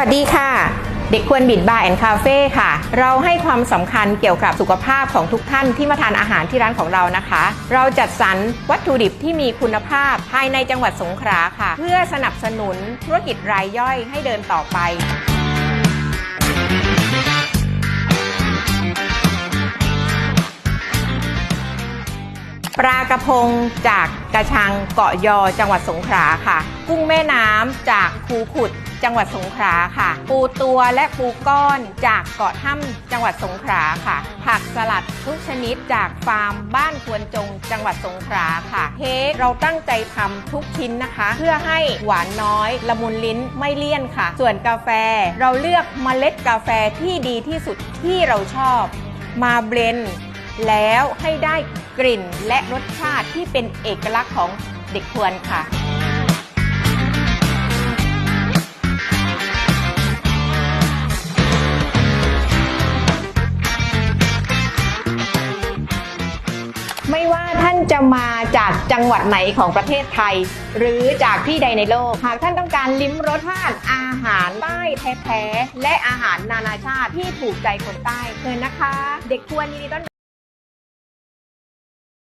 วัสดีค่ะ เด็กควรบิดบาร์แอนด์คาเฟ่ค่ะ เราให้ความสำคัญเกี่ยวกับสุขภาพของทุกท่านที่มาทานอาหารที่ร้านของเรานะคะ เราจัดสรรวัตถุดิบที่มีคุณภาพภายในจังหวัดสงขลาค่ะ เพื่อสนับสนุนธุรกิจรายย่อยให้เดินต่อไป ปลากระพงจากกระชังเกาะยอจังหวัดสงขลาค่ะ กุ้งแม่น้ำจากภูขุดจังหวัดสงขลาค่ะ ปูตัวและปูก้อนจากเกาะถ้ำจังหวัดสงขลาค่ะ ผักสลัดทุกชนิดจากฟาร์มบ้านควรจงจังหวัดสงขลาค่ะ เค้กเราตั้งใจทำทุกชิ้นนะคะ เพื่อให้หวานน้อย ละมุนลิ้นไม่เลี่ยนค่ะ ส่วนกาแฟเราเลือกเมล็ดกาแฟที่ดีที่สุดที่เราชอบ มาเบลนด์ แล้วให้ได้กลิ่นและรสชาติที่เป็นเอกลักษณ์ของเด็กควรค่ะไม่ว่าท่านจะมาจากจังหวัดไหนของประเทศไทย หรือจากที่ใดในโลก หากท่านต้องการลิ้มรสชาติอาหารใต้แท้ๆและอาหารนานาชาติที่ถูกใจคนใต้เชิญนะคะ เด็กควรยินดีต้อน